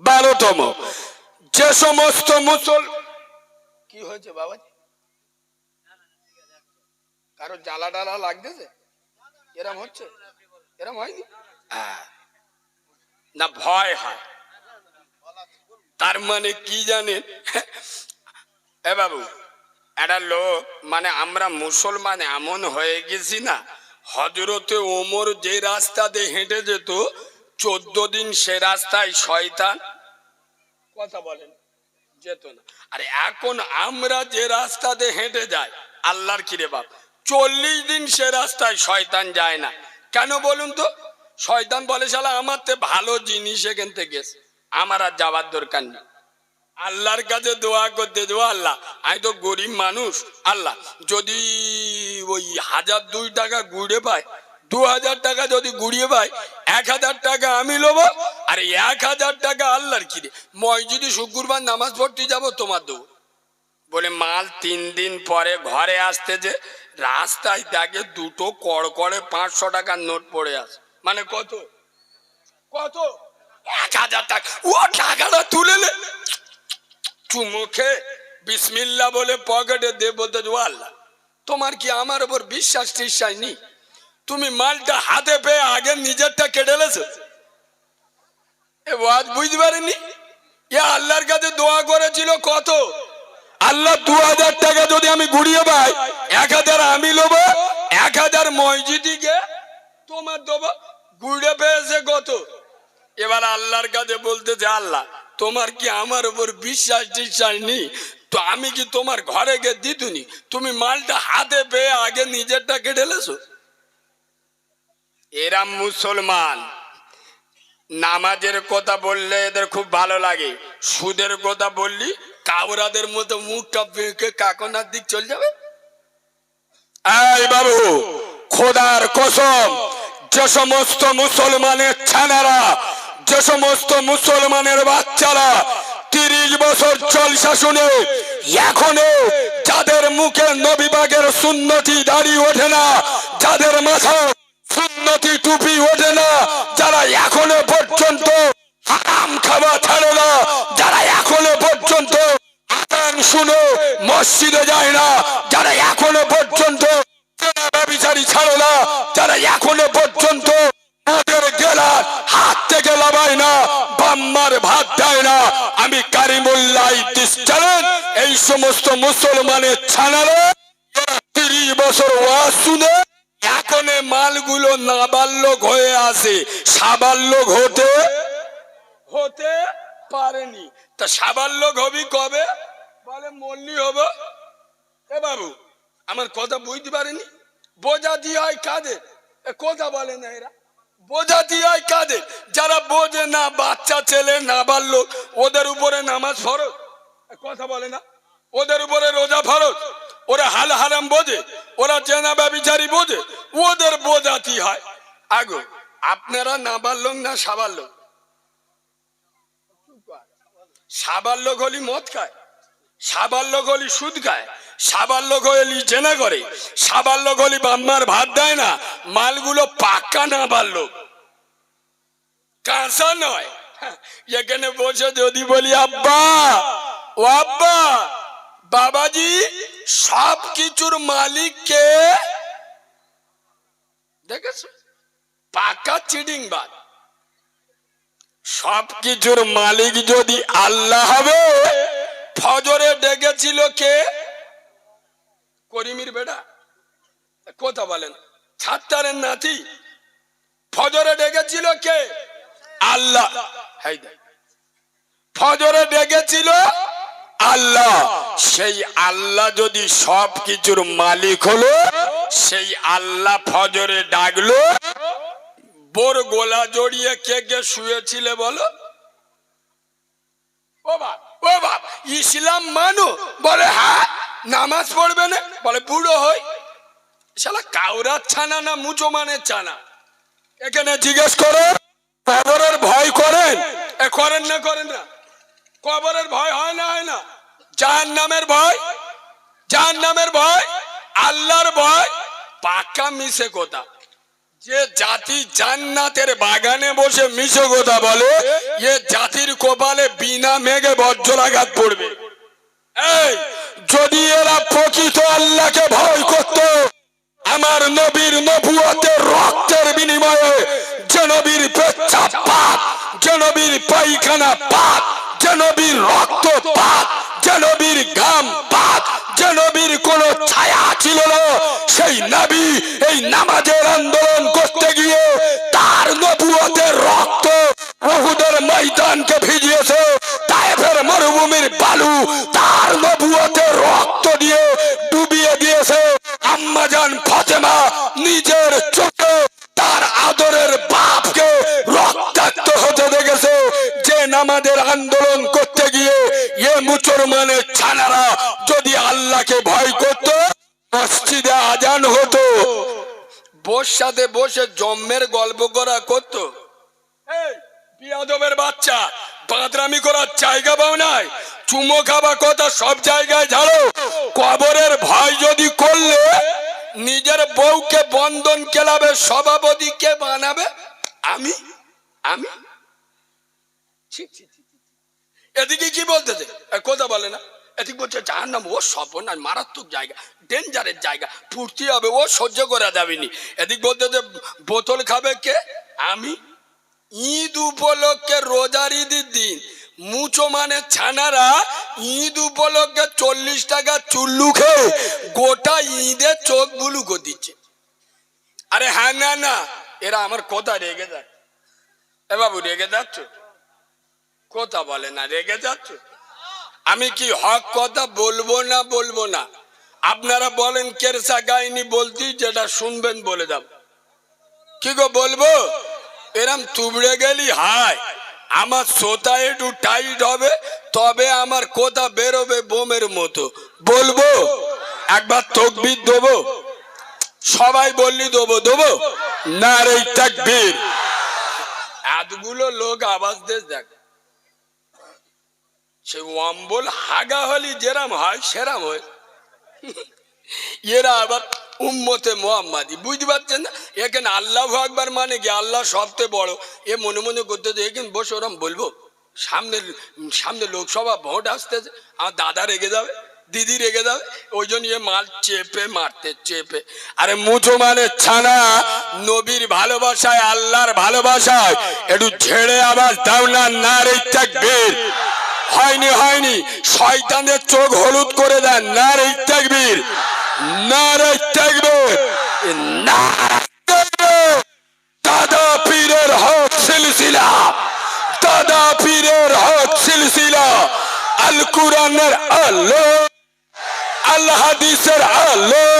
বারোতম। যে সমস্ত মুসল কি হয়েছে বাবা কারও জ্বালা ডালা লাগতেছে? এরম হচ্ছে? এরম হয়নি? হ্যাঁ। না ভয় হয়। তার মানে কি জানেন এ বাবু একটা লোক মানে আমরা মুসলমান এমন হয়ে গেছি না হজরতে ওমর যে রাস্তা দিয়ে হেঁটে যেত চোদ্দ দিন সে রাস্তায় শয়তান কথা বলেন, যেত না। আরে এখন আমরা যে রাস্তা দিয়ে হেঁটে যাই, আল্লাহর কিরে বাপ, চল্লিশ দিন সে রাস্তায় শয়তান যায় না। কেন বলুন তো? শয়তান বলে, শালা, আমার তে ভালো জিনিস এখান থেকে আমার আর যাওয়ার দরকার নেই। আল্লাহর কাছে দোয়া করতে দেবো, আল্লাহ, আমি তো গরিব মানুষ, আল্লাহ, যদি ওই হাজার দুই টাকা গুড়ে পাই দু হাজার টাকা যদি গুড়িয়ে পাই এক হাজার টাকা আমি লোবো আর এক হাজার টাকা আল্লাহর কি রে মই যদি শুক্রবার নামাজ পড়তে যাব তোমার দেবো। বলে মাল তিন দিন পরে ঘরে আসতে যে রাস্তায় দেখে দুটো কড়কড়ে পাঁচশো টাকার নোট পড়ে আছে। মানে কত? কত? এক হাজার টাকা। ও টাকাটা তুলে নে। চুমুখে বিসমিল্লা বলে পকেটে দে বলতে যে, আল্লাহ তোমার কি আমার উপর বিশ্বাস টিশ্বাস নেই? তুমি মালটা হাতে পেয়ে আগে নিজেরটা কেটে লেছো। বুঝতে পারেনি? আল্লাহর কাছে দোয়া করেছিল কত? আল্লাহ দু হাজার টাকা যদি আমি ঘুরিয়ে পাই, এক হাজার আমি লোবো, এক হাজার মসজিদিকে তোমার দেবো। ঘুরে পেয়েছে কত? এবার আল্লাহর কাছে বলতেছে আল্লাহ, তোমার কি আমার উপর বিশ্বাস টিশ্বাস নেই? তো আমি কি তোমার ঘরে গিয়ে দিতুনি? তুমি মালটা হাতে পেয়ে আগে নিজেরটা কেটে লেছো? এরা মুসলমান। নামাজের কথা বললে এদের খুব ভালো লাগে। সুদের কথা বললি কাবরাদের মতো মুখটা বেঁকে কাকনার দিক চলে যাবে। এই বাবু, খোদার কসম, যে সমস্ত মুসলমানের ছানারা, যে সমস্ত মুসলমানের বাচ্চারা তিরিশ বছর জলসা শুনে এখনও যাদের মুখে নবীবাগের সুন্নতি দাঁড়িয়ে ওঠে না, যাদের মাথা সুন্নতি টুপি ওঠে না, যারা এখনও পর্যন্ত হারাম খাওয়া ছাড়ে না, যারা এখনও পর্যন্ত আদান শুনে মসজিদে যায় না, যারা এখনও পর্যন্ত ব্যবচারী ছাড়ে না, যারা এখনও পর্যন্ত ওদের গেলার হাত থেকে লাভায় না, বাম্মার ভাত দেয় না। আমি কারিমুল্লাহ জানেন এই সমস্ত মুসলমানের ছানারে তিরিশ বছর ওয়াজ শুনে এখন মালগুলো নাবাল্যক হয়ে আসে সাবাল্যক হতে হতে পারেনি। তা সাবাল্যক হবি কবে? বলে মল্লি হব। এ বাবু, আমার কথা বুঝতে পারেনি? বোঝা দিয়ে হয় কাদের এ কথা বলে না এরা। বোঝা দিয়ে হয় কাদের যারা বোঝে না, বাচ্চা, ছেলে না বাড়লো ওদের উপরে নামাজ ফরজ। কথা বলে না। ওদের উপরে রোজা ফরজ। ওরা হাল হারাম বোঝে। ওরা জেনা ব্যবিচারী বোঝে ওদের বোঝাতি হয়? আগো আপনারা না বাড়লোক না সাবাল্লোক সাবাল্য গলি মদ খায় সাবাল্য গলি সুদ খায় সাবার লোক গলি জেনা করে সাবাল্য গলি বাম্মার ভাত দেয় না মালগুলো পাক্কা না বাড়লো কাঁচা নয়। হ্যাঁ, এখানে বসে যদি বলি আব্বা ও আব্বা বাবাজি সব কিছুর মালিক কে দেখেছ? পাকা চিডিং বাদ। সব কিছুর মালিক যদি আল্লাহ হবে, ফজরে ডেকেছিল কে? করিমির বেটা। কথা বলেন। ছাত্তারের নাতি। ফজরে ডেকেছিল কে? আল্লাহ। ফজরে ডেকেছিল আল্লাহ, সেই আল্লাহ যদি সব কিছুর মালিক হলো, সেই আল্লাহ ফজরে ডাকলো, বোর গোলা জড়িয়ে কে কে শুয়েছিলে বলো? ও বাপ ও বাপ, ইসলাম মানো, বলে হ্যাঁ নামাজ পড়বে না? বলে, বুড়ো হই। শালা কাউরার ছানা না মুচো মানের ছানা? এখানে জিজ্ঞেস করো কবরের ভয় করেন? এ করেন না করেন না। কবরের ভয় হয় না হয় না। জাহান নামের ভয় জাহান নামের ভয়, আল্লাহর ভয়, পাকা মিশে কোথা যে জাতি জান্নাতের বাগানে বসে মিশো কথা বলে, এ জাতির কপালে বিনা মেঘে বজ্রাঘাত পড়বে। এই, যদি এরা প্রকৃত আল্লাহকে ভয় করত, আমার নবীর নবুয়তের রক্তের বিনিময়ে যে নবীর নবীর পায়খানা পাত যে নবীর রক্ত পাত যে নবীর ঘাম পাত যে নবীর কোন ছায়া ছিল না। সেই নবী এই নামাজের আন্দোলন করতে গিয়ে তার নবুয়তের রক্ত বহুদের ময়দানকে ভিজিয়েছে। তাইফের মরুভূমির বালু তার নবুয়তের রক্ত দিয়ে ডুবিয়ে দিয়েছে। আম্মাজান ফাতেমা নিজের চোখে নামাজের আন্দোলন করতে গিয়ে এ মুসলমানের ছানারা যদি আল্লাহকে ভয় করত মসজিদে আজান হতো। বসাতে বসে জম্মের গল্প করা করতো। এই, বিয়াদবের বাচ্চা বাঁদরামি করার জায়গা পাও নাই। চুমো খাবা কথা সব জায়গায় ঝাড়ো। কবরের ভয় যদি করলে নিজের বউকে বন্ধন কেলাবে সভাপতি কে বানাবে। আমি আমি। এদিকে কি বলতেছে? কথা বলে না। এদিকে বলছে যার নাম ও সর্বনাশ, মারাত্মক জায়গা, ডেঞ্জারের জায়গা ফুর্তি হবে, ও সহ্য করা যাবেনি এদিক বলতেছে, বোতল খাবে কে? আমি। ঈদ উপলক্ষে রোজার ঈদের দিন, মুচো মানে ছানারা ঈদ উপলক্ষে চল্লিশ টাকা চুল্লু খেয়ে গোটা ঈদের চোখ বুলু করে দিচ্ছে। আরে হ্যাঁ না না, এরা আমার কথা রেগে যায়। এ বাবু, রেগে যাচ্ছ? কথা বলে না, রেগে যাচ্ছ? আমি কি হক কথা বলব না বলব না? আপনারা বলেন কেরসা গাইনি বলতি যেটা শুনবেন বলে দাও। কি গো বলব? এরম তুবড়ে গেলি, হায়! আমার শ্রোতা একটু টাইট হবে, তবে আমার কথা বেরোবে বোমের মতো? বলব? একবার তকবির দেবো। সবাই বললি দেবো দেবো? না রে তাকবীর। এতগুলো লোক আওয়াজ দেশ দেখ। সে অম্বল হাগা হলি যেরাম হয়, সেরাম হয়। এরা আবার উম্মতে মোহাম্মাদি, বুঝতে পারছেন না? এখানে আল্লাহ আকবার মানে কি? আল্লাহ সবচেয়ে বড়। এ মনে মনে করতে এখানে বসে ওরম বলব, সামনে সামনে লোকসভা ভোট আসতেছে, আমার দাদা রেগে যাবে, দিদি রেগে যাবে, ওই জন্য এ মাল চেপে, মারতে চেপে। আরে মুঠো মানে ছানা, নবীর ভালোবাসায়, আল্লাহর ভালোবাসায়, একটু ঝেড়ে আবার দাও না রে হয়নি হয়নি। শয়তানের চোখ হলুদ করে দেন। না রে তাকবীর না রে তাকবীর না দাদা পীরের হক সিলসিলা। দাদা পীরের হক সিলসিলা। আল কোরআনের আলো। আল হাদিসের আলো।